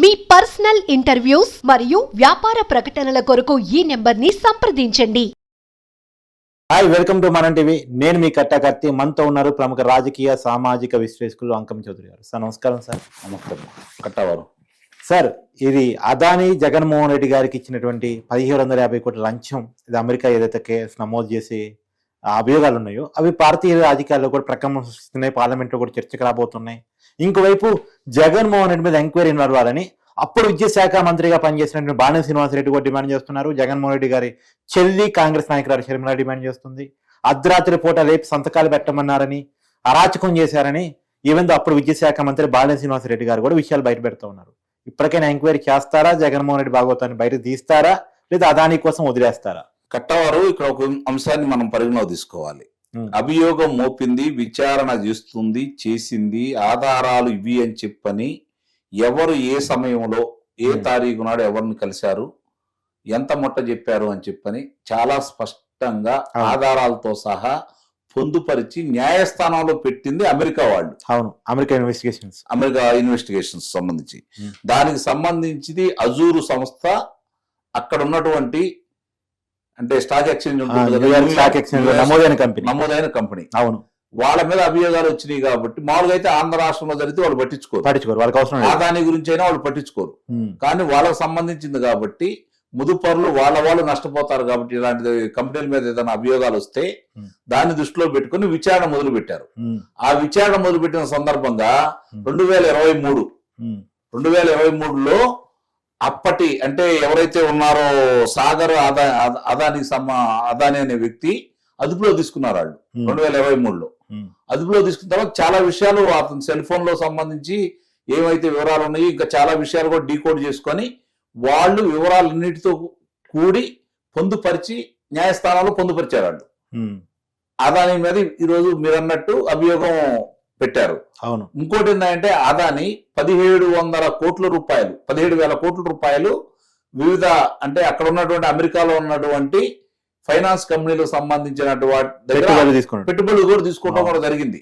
మీ personal interviews మరియు వ్యాపార ప్రకటనల కొరకు ఈ నెంబర్ని సంప్రదించండి. Hi welcome to Manam TV నేను మీ కట్టకర్తి మనతో ఉన్నారు ప్రముఖ రాజకీయ సామాజిక విశ్లేషకులు అంకం చౌదరి గారు. సార్ నమస్కారం సార్. నమస్కారం కట్టవారు. సార్ ఇది అదాని జగన్మోహన్ రెడ్డి గారికి ఇచ్చినటువంటి పదిహేడు వందల యాభై కోట్ల లంచం. ఇది అమెరికా ఏదైతే కేసు నమోదు చేసి అభియోగాలు ఉన్నాయో అవి భారతీయ రాజకీయాల్లో కూడా ప్రకంపన సృష్టిస్తున్నాయి పార్లమెంట్లో కూడా చర్చకు రాబోతున్నాయి. ఇంకోవైపు జగన్మోహన్ రెడ్డి మీద ఎంక్వైరీ నడవాలని అప్పుడు విద్యాశాఖ మంత్రిగా పనిచేసినటువంటి బాణి శ్రీనివాసరెడ్డి కూడా డిమాండ్ చేస్తున్నారు. జగన్మోహన్ రెడ్డి గారి చెల్లి కాంగ్రెస్ నాయకురాలు షర్మిల డిమాండ్ చేస్తుంది. అర్ధరాత్రి పూట లేపి సంతకాలు పెట్టమన్నారని అరాచకం చేశారని ఈవెన్ అప్పుడు విద్యాశాఖ మంత్రి బాలిన శ్రీనివాసరెడ్డి గారు కూడా విషయాలు బయట పెడతా ఉన్నారు. ఇప్పటికైనా ఎంక్వైరీ చేస్తారా? జగన్మోహన్ రెడ్డి భాగవతాన్ని బయట తీస్తారా? లేదా అదాని కోసం వదిలేస్తారా? కట్టవారు ఇక్కడ ఒక అంశాన్ని మనం పరిగణలో తీసుకోవాలి. అభియోగం మోపింది విచారణ చేస్తుంది చేసింది ఆధారాలు ఇవి అని చెప్పని ఎవరు ఏ సమయంలో ఏ. తారీఖు నాడు ఎవరిని కలిశారు ఎంత మొట్ట చెప్పారు అని చెప్పని చాలా స్పష్టంగా. ఆధారాలతో సహా పొందుపరిచి న్యాయస్థానంలో పెట్టింది అమెరికా వాళ్ళు అవును అమెరికన్ ఇన్వెస్టిగేషన్స్ అమెరికా ఇన్వెస్టిగేషన్స్ సంబంధించి. దానికి సంబంధించింది అజూరు సంస్థ అక్కడ ఉన్నటువంటి అంటే స్టాక్ ఎక్స్చేంజ్ ఉంటుంది స్టాక్ ఎక్స్చేంజ్ నమోదైన కంపెనీ నమోదైన కంపెనీ అవును. వాళ్ళ మీద అభియోగాలు వచ్చినాయి కాబట్టి మామూలుగా అయితే ఆంధ్ర రాష్ట్రంలో జరిగితే వాళ్ళు పట్టించుకోరు. పట్టించుకోరు వాళ్ళకి అవసరం ఆదాని గురించి అయినా వాళ్ళు పట్టించుకోరు. కానీ వాళ్ళకి సంబంధించింది కాబట్టి ముదుపరులు వాళ్ళ వాళ్ళు నష్టపోతారు కాబట్టి ఇలాంటి కంపెనీల మీద ఏదైనా అభియోగాలు వస్తే. దాన్ని దృష్టిలో పెట్టుకుని విచారణ మొదలు పెట్టారు ఆ విచారణ మొదలు పెట్టిన సందర్భంగా. రెండు వేల ఇరవై మూడు రెండు వేల ఇరవై మూడులో అప్పటి అంటే ఎవరైతే ఉన్నారో సాగర్ అదా అద- అదానికి సమ అదాని అనే వ్యక్తి అదుపులో తీసుకున్నారు వాళ్ళు ఉమ్, రెండు వేల ఇరవై మూడులో. ఉమ్, అదుపులో తీసుకున్న తర్వాత చాలా విషయాలు అతని సెల్ ఫోన్లో సంబంధించి ఏమైతే వివరాలు ఉన్నాయో ఇంకా చాలా విషయాలు కూడా డీకోడ్ చేసుకొని వాళ్ళు వివరాలన్నిటితో కూడి పొందుపరిచి న్యాయస్థానంలో పొందుపరిచారు వాళ్ళు. ఉమ్, అదాని మీద ఈరోజు మీరు అన్నట్టు అభియోగం పెట్టారు. అవును. ఇంకోటి ఏంటంటే అదాని పదిహేడు వందల కోట్ల రూపాయలు పదిహేడు వేల కోట్ల రూపాయలు వివిధ అంటే అక్కడ ఉన్నటువంటి అమెరికాలో ఉన్నటువంటి ఫైనాన్స్ కంపెనీలకు సంబంధించినటువంటి పెట్టుబడులు కూడా తీసుకోవడం కూడా జరిగింది.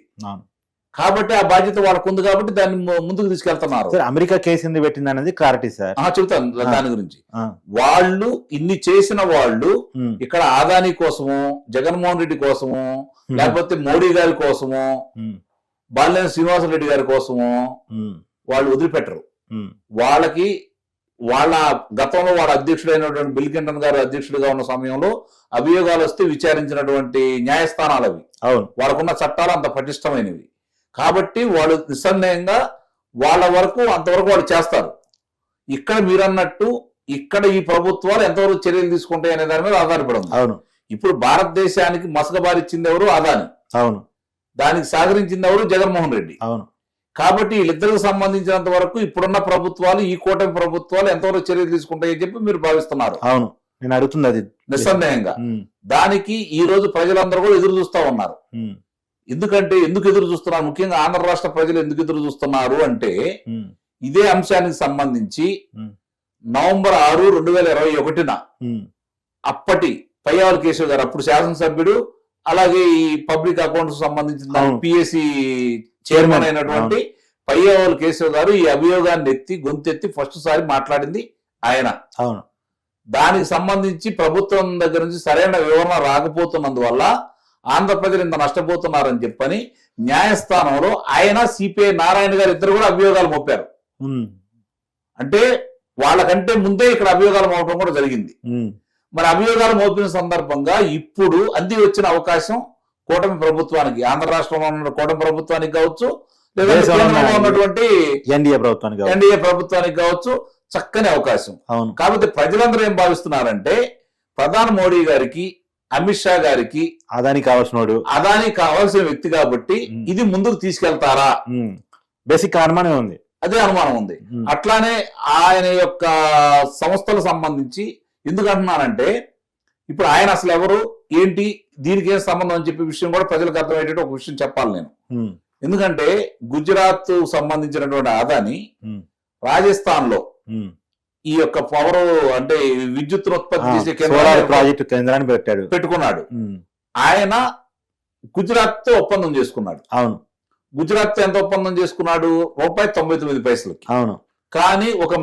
కాబట్టి ఆ బాధ్యత వాళ్ళకు ఉంది కాబట్టి దాన్ని ముందుకు తీసుకెళ్తున్నారు. అమెరికా కేసు ఎందుకు పెట్టింది అనేది క్లారిటీ సార్. ఆ. దాని గురించి. వాళ్ళు ఇన్ని చేసిన వాళ్ళు ఇక్కడ ఆదాని కోసము జగన్మోహన్ రెడ్డి కోసము లేకపోతే మోడీ గారి కోసము బాలినేని శ్రీనివాసరెడ్డి గారి కోసము వాళ్ళు వదిలిపెట్టరు. వాళ్ళకి వాళ్ళ గతంలో వాళ్ళ అధ్యక్షుడైనటువంటి బిల్ క్లింటన్ గారు అధ్యక్షుడిగా ఉన్న సమయంలో అభియోగాలు వస్తే విచారించినటువంటి న్యాయస్థానాలు అవి. అవును. వాళ్ళకున్న చట్టాలు అంత పటిష్టమైనవి. కాబట్టి వాళ్ళు నిస్సందేహంగా వాళ్ళ వరకు అంతవరకు వాళ్ళు చేస్తారు. ఇక్కడ మీరన్నట్టు ఇక్కడ ఈ ప్రభుత్వాలు ఎంతవరకు చర్యలు తీసుకుంటాయి అనే దాని మీద ఆధారపడి ఉంది. అవును. ఇప్పుడు భారతదేశానికి మసకబారిచ్చింది ఎవరు అదాని అవును. దానికి సహకరించింది ఎవరు? జగన్మోహన్ రెడ్డి. అవును. కాబట్టి వీళ్ళిద్దరికి సంబంధించినంత వరకు ఇప్పుడున్న ప్రభుత్వాలు ఈ కూటమి ప్రభుత్వాలు ఎంతవరకు చర్యలు తీసుకుంటాయని చెప్పి మీరు భావిస్తున్నారు. అవును. నేను అడుగుతుంది అది. నిస్సందేహంగా. దానికి ఈ రోజు ప్రజలందరూ కూడా ఎదురు చూస్తా ఉన్నారు. ఎందుకంటే ఎందుకు ఎదురు చూస్తున్నారు? ముఖ్యంగా ఆంధ్ర రాష్ట్ర ప్రజలు ఎందుకు ఎదురు చూస్తున్నారు అంటే ఇదే అంశానికి సంబంధించి. నవంబర్ ఆరు రెండు వేల ఇరవై ఒకటిన అప్పటి పయ్యావల కేశవ్ గారు అప్పుడు శాసనసభ్యుడు అలాగే ఈ పబ్లిక్ అకౌంట్స్ సంబంధించిన. పిఎస్సి చైర్మన్ అయినటువంటి పయ్యావల కేశవ్ గారు ఈ అభియోగాన్ని ఎత్తి గొంతెత్తి ఫస్ట్ సారి మాట్లాడింది ఆయన. అవును. దానికి సంబంధించి ప్రభుత్వం దగ్గర నుంచి సరైన వివరణ రాకపోతున్నందువల్ల ఆంధ్ర ప్రజలు ఇంత నష్టపోతున్నారని చెప్పని న్యాయస్థానంలో ఆయన సిపిఐ నారాయణ గారు ఇద్దరు కూడా అభియోగాలు మోపారు. అంటే వాళ్ళకంటే ముందే ఇక్కడ అభియోగాలు మోపడం కూడా జరిగింది. మరి అభియోగాలు మోపిన సందర్భంగా ఇప్పుడు అంది వచ్చిన అవకాశం కూటమి ప్రభుత్వానికి ఆంధ్ర రాష్ట్రంలో ఉన్న కూటమి ప్రభుత్వానికి కావచ్చు లేదా దేశంలో ఉన్న కేంద్రంలో ఉన్నటువంటి ఎన్డీఏ ప్రభుత్వానికి. ఎన్డీఏ ప్రభుత్వానికి కావచ్చు చక్కని అవకాశం. అవును. కాబట్టి ప్రజలందరూ ఏం భావిస్తున్నారంటే ప్రధాని మోడీ గారికి అమిత్ షా గారికి అదాని కావాల్సినోడు. అదాని కావాల్సిన వ్యక్తి కాబట్టి. ఇది ముందుకు తీసుకెళ్తారా? బేసిక్ అనుమానం ఉంది. అదే అనుమానం ఉంది. అట్లానే ఆయన యొక్క సంస్థలకు సంబంధించి ఎందుకు అంటున్నానంటే ఇప్పుడు ఆయన అసలు ఎవరు ఏంటి దీనికి ఏం సంబంధం అని చెప్పే విషయం కూడా ప్రజలకు అర్థమయ్యేటట్టు ఒక విషయం చెప్పాలి నేను. ఎందుకంటే గుజరాత్ సంబంధించినటువంటి ఆదాని రాజస్థాన్లో. ఈ యొక్క పవర్ అంటే విద్యుత్ ఉత్పత్తి చేసే కేంద్రాన్ని ప్రాజెక్టు కేంద్రాన్ని పెట్టాడు. పెట్టుకున్నాడు. ఆయన గుజరాత్తో ఒప్పందం చేసుకున్నాడు. అవును. గుజరాత్తో ఎంత ఒప్పందం చేసుకున్నాడు? రూపాయి తొంభై తొమ్మిది పైసలకి. అవును. కానీ ఒక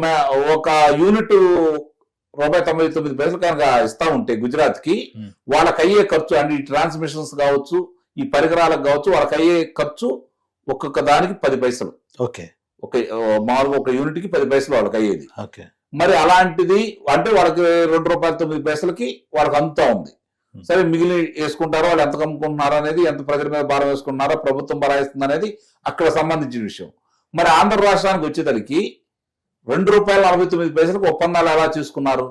ఒక యూనిట్ రూపాయి తొంభై తొమ్మిది పైసలు కనుక ఇస్తా ఉంటే గుజరాత్కి. వాళ్ళకి అయ్యే ఖర్చు అంటే ఈ ట్రాన్స్మిషన్స్ కావచ్చు ఈ పరికరాలకు కావచ్చు వాళ్ళకి అయ్యే ఖర్చు ఒక్కొక్క దానికి పది పైసలు. ఓకే. ఒక మామూలుగా ఒక యూనిట్కి పది పైసలు వాళ్ళకి అయ్యేది ఓకే. మరి అలాంటిది అంటే వాళ్ళకి రెండు రూపాయల తొమ్మిది పైసలకి వాళ్ళకి అంతా ఉంది. సరే మిగిలి వేసుకుంటారో వాళ్ళు ఎంత కమ్ముకుంటున్నారో అనేది ఎంత ప్రజల మీద భారం వేసుకుంటున్నారో ప్రభుత్వం భరాయిస్తుంది అనేది అక్కడ సంబంధించిన విషయం. మరి ఆంధ్ర రాష్ట్రానికి వచ్చేసరికి రెండు రూపాయల నలభై తొమ్మిది పైసలకు ఒప్పందాలు ఎలా చేసుకున్నారు.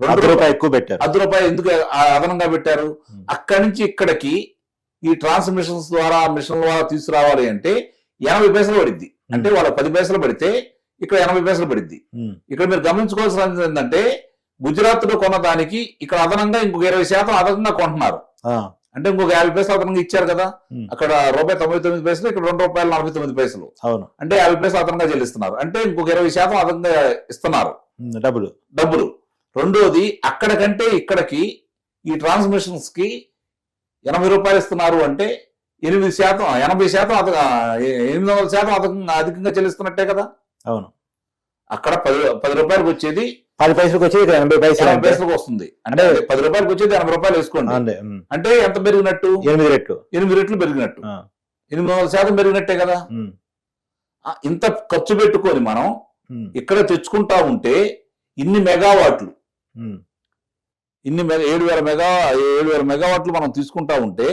రెండు అర్ధ రూపాయి ఎక్కువ పెట్టారు. అర్ధ రూపాయలు ఎందుకు అదనంగా పెట్టారు. అక్కడి నుంచి ఇక్కడికి ఈ ట్రాన్స్మిషన్స్ ద్వారా మిషన్ ద్వారా తీసుకురావాలి అంటే ఎనభై పైసలు పడిద్ది. అంటే వాళ్ళకి పది పైసలు పడితే ఇక్కడ ఎనభై పైసలు పడిద్ది. ఇక్కడ మీరు గమనించుకోవాల్సింది ఏంటంటే గుజరాత్లో కొన్న దానికి ఇక్కడ అదనంగా ఇంకొక ఇరవై శాతం అదనంగా కొంటున్నారు. అంటే ఇంకొక యాభై పైసలు అదనంగా ఇచ్చారు కదా. అక్కడ రూపాయి తొంభై తొమ్మిది పైసలు ఇక్కడ రెండు రూపాయలు నలభై తొమ్మిది పైసలు. అవును. అంటే యాభై పైసలు అదనంగా చెల్లిస్తున్నారు. అంటే ఇంకొక ఇరవై శాతం అదనంగా ఇస్తున్నారు. డబ్బులు. డబ్బులు. రెండోది అక్కడ కంటే ఇక్కడికి ఈ ట్రాన్స్మిషన్స్కి ఎనభై రూపాయలు ఇస్తున్నారు అంటే ఎనిమిది శాతం ఎనభై శాతం అద ఎనిమిది వందల శాతం అధికంగా చెల్లిస్తున్నట్టే కదా. అవును. అక్కడ పది పది రూపాయలకు వచ్చేది పది పైసలకు వచ్చి ఎనభై పైసలు ఎనభై పైసలకు వస్తుంది. అంటే పది రూపాయలకు వచ్చేది ఎనభై రూపాయలు వేసుకోండి. అంటే ఎంత పెరిగినట్టు? ఎనిమిది రెట్లు. ఎనిమిది రెట్లు పెరిగినట్టు. ఎనిమిది వందల శాతం పెరిగినట్టే కదా? ఇంత ఖర్చు పెట్టుకొని మనం ఇక్కడ తెచ్చుకుంటా ఉంటే ఇన్ని మెగావాట్లు. ఇన్ని ఏడు వేల మెగా ఏడు వేల మెగావాట్లు మనం తీసుకుంటా ఉంటే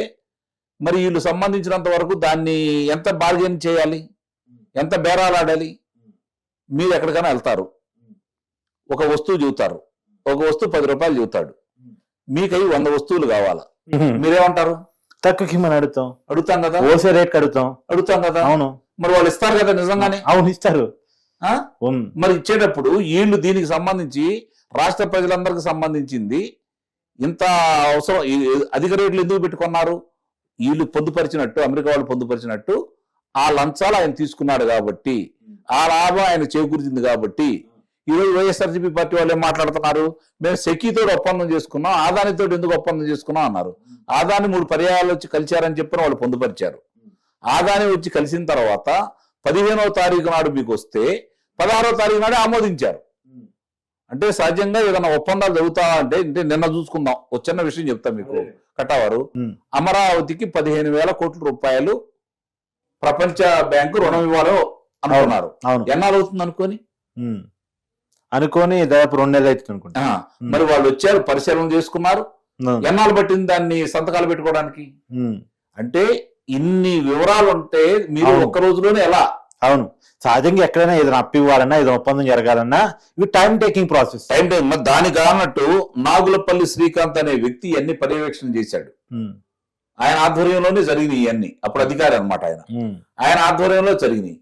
మరి వీళ్ళు సంబంధించినంత వరకు దాన్ని ఎంత బార్గెన్ చేయాలి? ఎంత బేరాలాడాలి? మీరు ఎక్కడికైనా వెళ్తారు. ఒక వస్తువు చూస్తారు ఒక వస్తువు పది రూపాయలు చూతాడు మీకై వంద వస్తువులు కావాలా. మీరేమంటారు? తక్కువకి మనం అడుగుతాం. అడుగుతాం కదా? హోల్సేల్ రేట్ అడుగుతాం. అడుగుతాం కదా? అవును. మరి వాళ్ళు ఇస్తారు కదా నిజంగానే? అవును ఇస్తారు. మరి ఇచ్చేటప్పుడు వీళ్ళు దీనికి సంబంధించి రాష్ట్ర ప్రజలందరికి సంబంధించింది ఇంత అవసరం అధిక రేట్లు ఎందుకు పెట్టుకున్నారు? వీళ్ళు పొందుపరిచినట్టు అమెరికా వాళ్ళు పొందుపరిచినట్టు ఆ లంచాలు ఆయన తీసుకున్నాడు కాబట్టి ఆ లాభం ఆయన చేకూర్చింది కాబట్టి ఈరోజు వైఎస్ఆర్సీపీ పార్టీ వాళ్ళు ఏం మాట్లాడుతున్నారు? మేము సెకీతో ఒప్పందం చేసుకున్నాం ఆదానితో ఎందుకు ఒప్పందం చేసుకున్నాం అన్నారు. ఆదాని మూడు పర్యాయాలు వచ్చి కలిశారని చెప్పిన వాళ్ళు పొందుపరిచారు. ఆదాని వచ్చి కలిసిన తర్వాత పదిహేనవ తారీఖు నాడు మీకు వస్తే పదహారవ తారీఖు నాడే ఆమోదించారు. అంటే సహజంగా ఏదైనా ఒప్పందాలు జరుగుతా అంటే నిన్న చూసుకుందాం. ఒక చిన్న విషయం చెప్తా మీకు కట్టవారు. అమరావతికి పదిహేను వేల కోట్ల రూపాయలు ప్రపంచ బ్యాంకు రుణం ఇవ్వాలో అనుకున్నారు. ఎన్నాళ్ళు అవుతుంది అనుకోని. అనుకోని దాదాపు రెండు నెలలు అవుతుంది అనుకుంటా. మరి వాళ్ళు వచ్చారు పరిశీలన చేసుకున్నారు. ఎన్నాళ్ళు పట్టింది దాన్ని సంతకాలు పెట్టుకోవడానికి? అంటే ఇన్ని వివరాలు ఉంటే మీరు. ఒక్క రోజులోనే ఎలా? అవును. సహజంగా ఎక్కడైనా ఏదైనా అప్పు ఇవ్వాలన్నా ఏదైనా ఒప్పందం జరగాలన్నా ఇవి time taking process time time మరి దానికి కానట్టు నాగులపల్లి శ్రీకాంత్ అనే వ్యక్తి అన్ని పర్యవేక్షణ చేశాడు? ఆయన ఆధ్వర్యంలోనే జరిగినాయి ఇవన్నీ. అప్పుడు అధికారి అన్నమాట ఆయన. ఆయన ఆధ్వర్యంలో జరిగినాయి.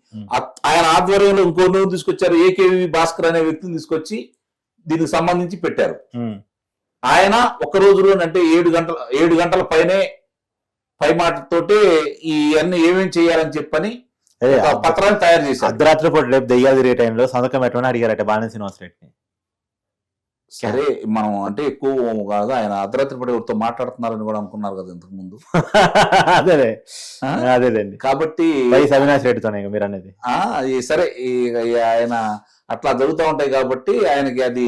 ఆయన ఆధ్వర్యంలో ఇంకో తీసుకొచ్చారు. ఏకేవి భాస్కర్ అనే వ్యక్తిని తీసుకొచ్చి దీనికి సంబంధించి పెట్టారు. ఆయన ఒక రోజులోనే అంటే ఏడు గంటల ఏడు గంటల పైనే పై మాటతోటే ఈ అన్ని ఏమేం చేయాలని చెప్పని పత్రాన్ని తయారు చేశారు. అర్ధరాత్రి పూట రేపు దెయ్యాలు తిరిగే టైంలో సంతకం పెట్టమని అడిగారట బాణం శ్రీనివాస్ రెడ్డిని సరే మనం అంటే ఎక్కువ కాదు ఆయన అర్ధరాత్రి పూట ఎవరితో మాట్లాడుతున్నారని కూడా అనుకున్నారు కదా ఇంతకు ముందు. అదేలే ఆ? అదేలేండి కాబట్టి అవినాష్ రెడ్డితోనే మీరు అనేది. అది సరే ఆయన అట్లా జరుగుతూ ఉంటాయి కాబట్టి ఆయనకి అది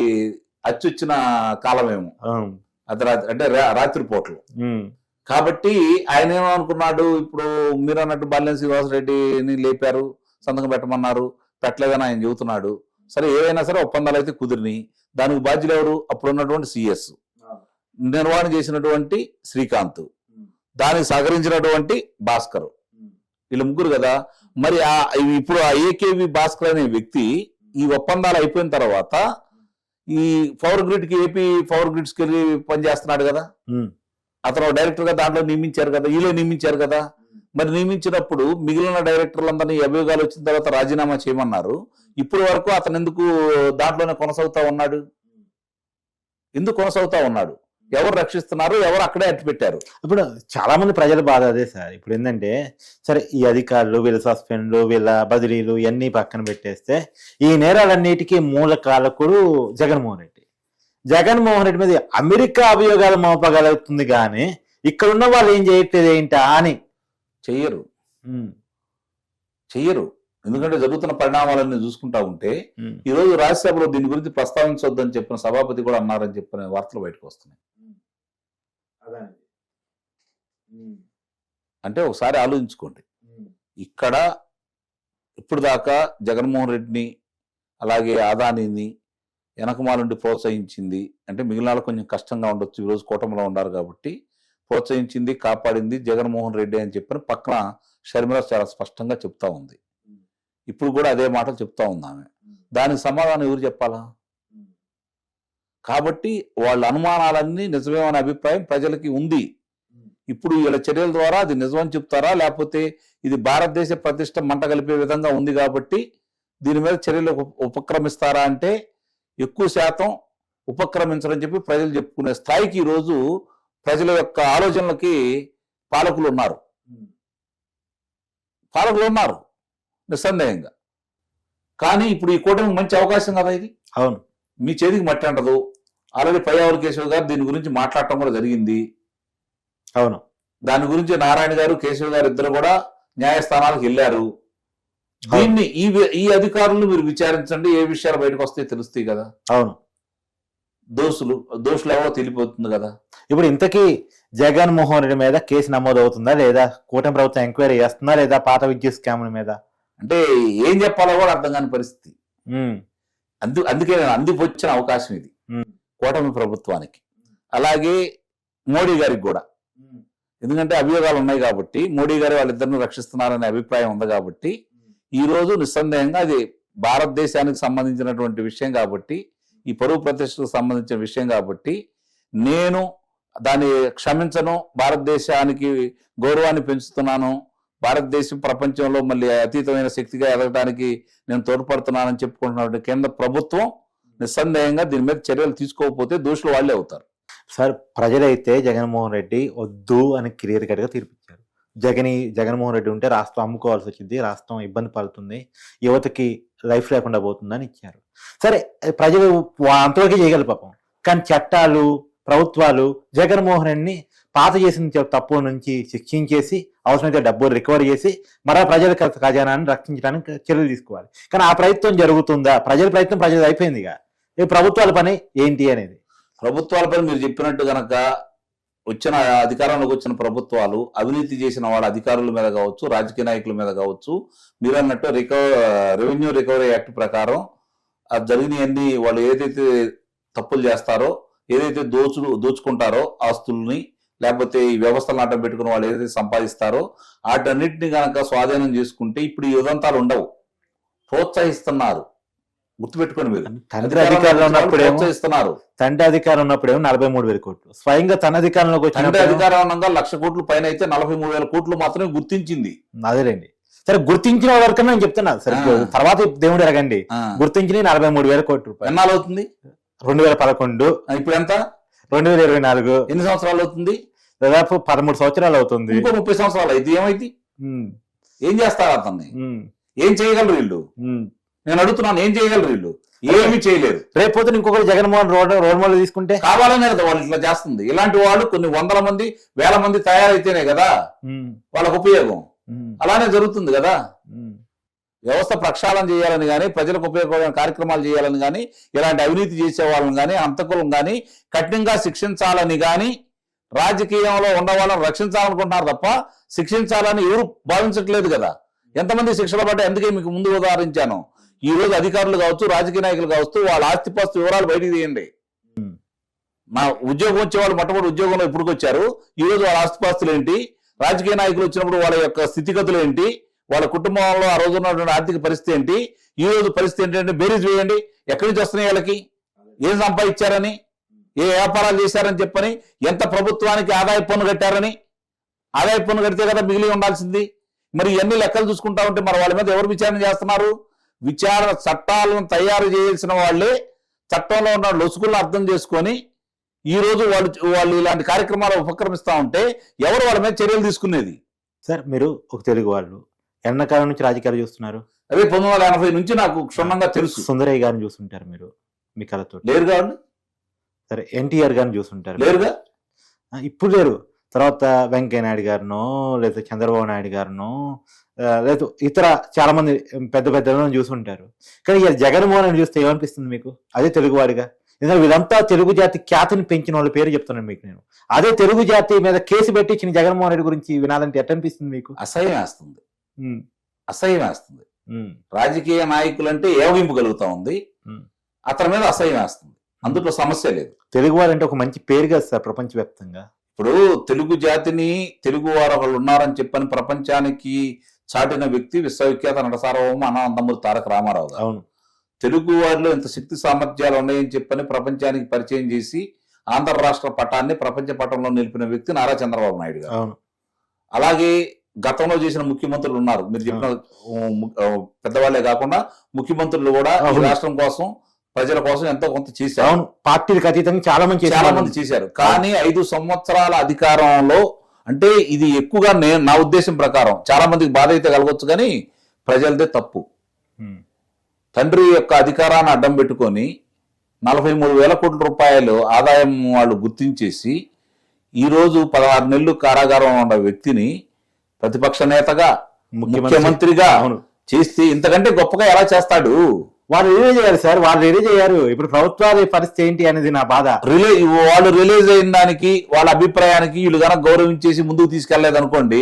అచ్చొచ్చిన కాలమేమో. అర్ధరాత్రి అంటే రా- రాత్రి పూటలు. ఉమ్, కాబట్టి ఆయన ఏమనుకున్నాడు ఇప్పుడు మీరు అన్నట్టు బాల్యం శ్రీనివాసరెడ్డిని లేపారు సంతకం పెట్టమన్నారు పెట్టలేదని ఆయన చెబుతున్నాడు. సరే ఏవైనా సరే ఒప్పందాలు అయితే కుదిరినాయి. దానికి బాధ్యులు ఎవరు? అప్పుడు ఉన్నటువంటి సిఎస్ నిర్వహణ చేసినటువంటి శ్రీకాంత్. దానికి సహకరించినటువంటి భాస్కర్. వీళ్ళు ముగ్గురు కదా? మరి ఆ ఇప్పుడు ఆ ఏకేవి భాస్కర్ అనే వ్యక్తి ఈ ఒప్పందాలు అయిపోయిన తర్వాత ఈ పవర్ గ్రిడ్కి ఏపీ పవర్ గ్రిడ్స్కి వెళ్ళి పనిచేస్తున్నాడు కదా? అతను డైరెక్టర్గా దాంట్లో నియమించారు కదా? వీళ్ళే నియమించారు కదా? మరి నియమించినప్పుడు మిగిలిన డైరెక్టర్లందరినీ అభియోగాలు వచ్చిన తర్వాత రాజీనామా చేయమన్నారు. ఇప్పటి వరకు అతను ఎందుకు దాంట్లోనే కొనసాగుతా ఉన్నాడు? ఎందుకు కొనసాగుతా ఉన్నాడు? ఎవరు రక్షిస్తున్నారు? ఎవరు అక్కడే అట్టి పెట్టారు? ఇప్పుడు చాలా మంది ప్రజల బాధ అదే సార్. ఇప్పుడు ఏంటంటే సరే ఈ అధికారులు వీళ్ళ సస్పెండ్లు వీళ్ళ బదిలీలు ఇవన్నీ పక్కన పెట్టేస్తే ఈ నేరాలన్నిటికీ మూల కాలకుడు జగన్మోహన్ రెడ్డి. జగన్మోహన్ రెడ్డి మీద అమెరికా అభియోగాలు మోపగలుగుతుంది కానీ ఇక్కడున్న వాళ్ళు ఏం చేయట్లేదు ఏంటా అని? చెయ్యరు. చెయ్యరు. ఎందుకంటే జరుగుతున్న పరిణామాలన్నీ చూసుకుంటా ఉంటే. ఈ రోజు రాజ్యసభలో దీని గురించి ప్రస్తావించొద్దని చెప్పిన సభాపతి కూడా అన్నారని చెప్పిన వార్తలు బయటకు వస్తున్నాయి. అంటే ఒకసారి ఆలోచించుకోండి. ఇక్కడ ఇప్పుడు దాకా జగన్మోహన్ రెడ్డిని అలాగే ఆదానిని వెనకమాలుండి ప్రోత్సహించింది. అంటే మిగిలిన కొంచెం కష్టంగా ఉండొచ్చు. ఈరోజు కూటమిలో ఉన్నారు కాబట్టి ప్రోత్సహించింది కాపాడింది జగన్మోహన్ రెడ్డి అని చెప్పిన పక్కన షర్మిల చాలా స్పష్టంగా చెప్తా ఉంది. ఇప్పుడు కూడా అదే మాటలు చెప్తా ఉంది ఆమె. దానికి సమాధానం ఎవరు చెప్పాలా? కాబట్టి వాళ్ళ అనుమానాలన్నీ నిజమేమనే అభిప్రాయం ప్రజలకి ఉంది. ఇప్పుడు వీళ్ళ చర్యల ద్వారా అది నిజమని చెప్తారా? లేకపోతే ఇది భారతదేశ ప్రతిష్ట మంట కలిపే విధంగా ఉంది కాబట్టి దీని మీద చర్యలు ఉప- ఉపక్రమిస్తారా అంటే ఎక్కువ శాతం ఉపక్రమించరని చెప్పి ప్రజలు చెప్పుకునే స్థాయికి ఈరోజు ప్రజల యొక్క ఆలోచనలకి పాలకులు ఉన్నారు. పాలకులు ఉన్నారు. నిస్సందేహంగా. కానీ ఇప్పుడు ఈ కూటమికి మంచి అవకాశం కదా ఇది? అవును. మీ చేతికి మట్టి అంటదు. ఆల్రెడీ పయ్యావుల కేశవ్ గారు దీని గురించి మాట్లాడటం కూడా జరిగింది. అవును. దాని గురించి నారాయణ గారు కేశవ్ గారు ఇద్దరు కూడా న్యాయస్థానాలకు వెళ్ళారు. దీన్ని ఈ ఈ అధికారులు మీరు విచారించండి ఏ విషయాలు బయటకు వస్తాయి తెలుస్తాయి కదా? అవును. దోషులు దోషులు ఎవరో తెలిపోతుంది కదా? ఇప్పుడు ఇంతకీ జగన్మోహన్ రెడ్డి మీద కేసు నమోదు అవుతుందా లేదా? కూటమి ప్రభుత్వం ఎంక్వైరీ చేస్తుందా లేదా? పాత విద్యుత్ స్కాముల మీద? అంటే ఏం చెప్పాలో కూడా అర్థం కాని పరిస్థితి. అందు అందుకే నేను అందిపొచ్చిన అవకాశం ఇది. కూటమి ప్రభుత్వానికి. అలాగే మోడీ గారికి కూడా. ఎందుకంటే అభియోగాలు ఉన్నాయి కాబట్టి మోడీ గారు వాళ్ళిద్దరిని రక్షిస్తున్నారనే అభిప్రాయం ఉంది కాబట్టి ఈ రోజు నిస్సందేహంగా అది భారతదేశానికి సంబంధించినటువంటి విషయం కాబట్టి ఈ పరువు ప్రతిష్టకు సంబంధించిన విషయం కాబట్టి నేను దాన్ని క్షమించను భారతదేశానికి గౌరవాన్ని పెంచుతున్నాను భారతదేశం ప్రపంచంలో మళ్ళీ అతీతమైన శక్తిగా ఎదగడానికి నేను తోడ్పడుతున్నానని చెప్పుకుంటున్నటువంటి కేంద్ర ప్రభుత్వం నిస్సందేహంగా దీని మీద చర్యలు తీసుకోకపోతే దోషులు వాళ్ళే అవుతారు. సార్ ప్రజలైతే జగన్మోహన్ రెడ్డి వద్దు అని క్లియర్ కట్గా తీర్పిచ్చారు. జగని జగన్మోహన్ రెడ్డి ఉంటే రాష్ట్రం అమ్ముకోవాల్సి వచ్చింది రాష్ట్రం ఇబ్బంది పడుతుంది యువతకి లైఫ్ లేకుండా పోతుందని ఇచ్చారు. సరే ప్రజలు అంతవరకు అంతవరకే చేయగలరు పాపం. కానీ చట్టాలు ప్రభుత్వాలు జగన్మోహన్ రెడ్డిని పాత చేసిన తప్పు నుంచి శిక్షించేసి అవసరమైతే డబ్బులు రికవర్ చేసి మరో ప్రజల ఖజానాన్ని రక్షించడానికి చర్యలు తీసుకోవాలి. కానీ ఆ ప్రయత్నం జరుగుతుందా? ప్రజల ప్రయత్నం ప్రజలు అయిపోయిందిగా ఈ ప్రభుత్వాల పని ఏంటి అనేది? ప్రభుత్వాల పని మీరు చెప్పినట్టు కనుక వచ్చిన అధికారంలోకి వచ్చిన ప్రభుత్వాలు అవినీతి చేసిన వాళ్ళ అధికారుల మీద కావచ్చు రాజకీయ నాయకుల మీద కావచ్చు మీరు అన్నట్టు రికవ రెవెన్యూ రికవరీ యాక్ట్ ప్రకారం జరిగినవన్నీ వాళ్ళు ఏదైతే తప్పులు చేస్తారో ఏదైతే దోచు దోచుకుంటారో ఆస్తుల్ని లేకపోతే ఈ వ్యవస్థలను అడ్డం పెట్టుకుని వాళ్ళు ఏదైతే సంపాదిస్తారో వాటన్నిటిని గనక స్వాధీనం చేసుకుంటే ఇప్పుడు ఈ ఉదంతాలు ఉండవు. ప్రోత్సహిస్తున్నారు. గుర్తుపెట్టుకోండి మీరు. తండ్రి అధికారంలో ఉన్నప్పుడేమో ప్రోత్సహిస్తున్నారు. తండ్రి అధికారం ఉన్నప్పుడేమో నలభై మూడు వేల కోట్లు. స్వయంగా తన అధికారంలోకి తండ్రి వచ్చినప్పుడు అధికారం ఉండగా లక్ష కోట్ల పైన అయితే నలభై మూడు వేల కోట్లు మాత్రమే గుర్తించింది. అదేలేండి. సరే గుర్తించిన వరకు నేను చెప్తున్నా. సరే. తర్వాత దేవుడు ఎరగండి గుర్తించిన నలభై మూడు వేల కోట్ల రూపాయలు. ఎన్నాళ్ళు అవుతుంది? రెండు వేల పదకొండు. ఇప్పుడు ఎంత? రెండు వేల ఇరవై నాలుగు. ఎన్ని సంవత్సరాలు అవుతుంది? దాదాపు పదమూడు సంవత్సరాలు అవుతుంది. ఇంకో ముప్పై సంవత్సరాలు అయితే ఏమైంది? ఏం చేస్తారు అతన్ని? ఏం చేయగలరు వీళ్ళు. నేను అడుగుతున్నాను ఏం చేయగలరు వీళ్ళు? ఏమీ చేయలేరు. రేపు ఇంకొకరు జగన్మోహన్ రోడ్ రోడ్ మోడల్ తీసుకుంటే? కావాలనే కదా వాళ్ళు ఇట్లా చేస్తుంది. ఇలాంటి వాళ్ళు కొన్ని వందల మంది వేల మంది తయారైతేనే కదా వాళ్ళకు ఉపయోగం. అలానే జరుగుతుంది కదా. వ్యవస్థ ప్రక్షాళన చేయాలని కానీ ప్రజలకు ఉపయోగపడే కార్యక్రమాలు చేయాలని కానీ ఇలాంటి అవినీతి చేసే వాళ్ళని కానీ అంతకులను కానీ కఠినంగా శిక్షించాలని కానీ రాజకీయంలో ఉన్న వాళ్ళని రక్షించాలనుకుంటున్నారు తప్ప శిక్షించాలని ఎవరు భావించట్లేదు కదా. ఎంతమంది శిక్షలు పడ్డా అందుకే మీకు ముందు ఉదాహరించాను. ఈ రోజు అధికారులు కావచ్చు రాజకీయ నాయకులు కావచ్చు వాళ్ళ ఆస్తిపాస్తు వివరాలు బయటికి తీయండి. మా ఉద్యోగం వచ్చే వాళ్ళు మొట్టమొదటి ఉద్యోగంలో ఇప్పుడు వచ్చారు ఈ రోజు వాళ్ళ ఆస్తిపాస్తులు ఏంటి? రాజకీయ నాయకులు వచ్చినప్పుడు వాళ్ళ యొక్క స్థితిగతులు ఏంటి? వాళ్ళ కుటుంబంలో ఆ రోజు ఉన్నటువంటి ఆర్థిక పరిస్థితి ఏంటి? ఈ రోజు పరిస్థితి ఏంటంటే బేరీజ్ వేయండి. ఎక్కడి నుంచి వస్తున్నాయి వాళ్ళకి? ఏం సంపాదించారని? ఏ వ్యాపారాలు చేశారని చెప్పని? ఎంత ప్రభుత్వానికి ఆదాయ పన్ను కట్టారని? ఆదాయ పన్ను కడితే కదా మిగిలి ఉండాల్సింది. మరి ఇవన్నీ లెక్కలు చూసుకుంటా ఉంటే మరి వాళ్ళ మీద ఎవరు విచారణ చేస్తున్నారు? విచారణ చట్టాలను తయారు చేయాల్సిన వాళ్ళే చట్టంలో ఉన్న లొసుగులను అర్థం చేసుకొని ఈ రోజు వాళ్ళు వాళ్ళు ఇలాంటి కార్యక్రమాలు ఉపక్రమిస్తూ ఉంటే ఎవరు వాళ్ళ మీద చర్యలు తీసుకునేది? సార్ మీరు ఒక తెలుగు వాళ్ళు. ఎండాకాలం నుంచి రాజకీయాలు చూస్తున్నారు? అదే పంతొమ్మిది వందల ఎనభై నుంచి నాకు క్షుణ్ణంగా తెలుసు. సుందరయ్య గారిని చూస్తుంటారు మీరు మీ కళతో లేరు కావండి సరే ఎన్టీఆర్ గారిని చూస్తుంటారు. లేరుగా? ఇప్పుడు లేరు. తర్వాత వెంకయ్య నాయుడు గారినో లేదా చంద్రబాబు నాయుడు గారినో లేదు ఇతర చాలా మంది పెద్ద పెద్దలను చూసుంటారు కానీ ఇక జగన్మోహన్ చూస్తే ఏమనిపిస్తుంది మీకు? అదే తెలుగువాడిగా. ఎందుకంటే వీళ్ళంతా తెలుగు జాతి ఖ్యాతిని పెంచిన వాళ్ళ పేరు చెప్తున్నాను మీకు నేను. అదే తెలుగు జాతి మీద కేసు పెట్టించిన జగన్మోహన్ రెడ్డి గురించి వినాలంటే ఎట్లా అనిపిస్తుంది మీకు? అసహ్యం వేస్తుంది. అసహ్యం వేస్తుంది రాజకీయ నాయకులంటే ఏవగింపు కలుగుతా ఉంది. అతని మీద అసహ్యం వేస్తుంది అందులో సమస్య లేదు. తెలుగువారు అంటే ఒక మంచి పేరు కదా సార్ ప్రపంచవ్యాప్తంగా. ఇప్పుడు తెలుగు జాతిని తెలుగు వారు ఒకళ్ళు ఉన్నారని చెప్పని ప్రపంచానికి చాటిన వ్యక్తి విశ్వవిఖ్యాత నట సార్వభౌమ అనంతమూరి తారక రామారావు గారు. అవును. తెలుగు వారిలో ఇంత శక్తి సామర్థ్యాలు ఉన్నాయని చెప్పని ప్రపంచానికి పరిచయం చేసి ఆంధ్ర రాష్ట్ర పటాన్ని ప్రపంచ పటంలో నిలిపిన వ్యక్తి నారా చంద్రబాబు నాయుడు గారు. అవును. అలాగే గతంలో చేసిన ముఖ్యమంత్రులు ఉన్నారు. మీరు చెప్పిన పెద్దవాళ్ళే కాకుండా ముఖ్యమంత్రులు కూడా. రాష్ట్రం కోసం ప్రజల కోసం ఎంతో కొంత చేశారు. పార్టీలకు అతీతంగా చాలా మంది చాలా మంది చేశారు. కానీ ఐదు సంవత్సరాల అధికారంలో అంటే ఇది ఎక్కువగా నేను నా ఉద్దేశం ప్రకారం చాలా మందికి బాధ అయితే కలగొచ్చు కానీ ప్రజలదే తప్పు. తండ్రి యొక్క అధికారాన్ని అడ్డం పెట్టుకొని నలభై మూడు వేల కోట్ల రూపాయలు ఆదాయం వాళ్ళు గుర్తించేసి ఈ రోజు పదహారు నెలలు కారాగారం ఉన్న వ్యక్తిని ప్రతిపక్ష నేతగా ముఖ్యమంత్రిగా చేస్తే ఇంతకంటే గొప్పగా ఎలా చేస్తాడు? వాళ్ళు రిలీజ్ చేయాలి సార్ వాళ్ళు రిలీజ్ అయ్యారు ఇప్పుడు ప్రభుత్వాల పరిస్థితి ఏంటి అనేది నా బాధ. రిలే వాళ్ళు రిలీజ్ అయిన దానికి వాళ్ళ అభిప్రాయానికి వీళ్ళు కనుక గౌరవించేసి ముందుకు తీసుకెళ్ళేదు అనుకోండి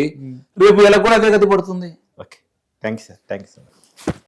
రేపు వీళ్ళకి కూడా అదే గతి పడుతుంది. Okay. Thank you sir thank you sir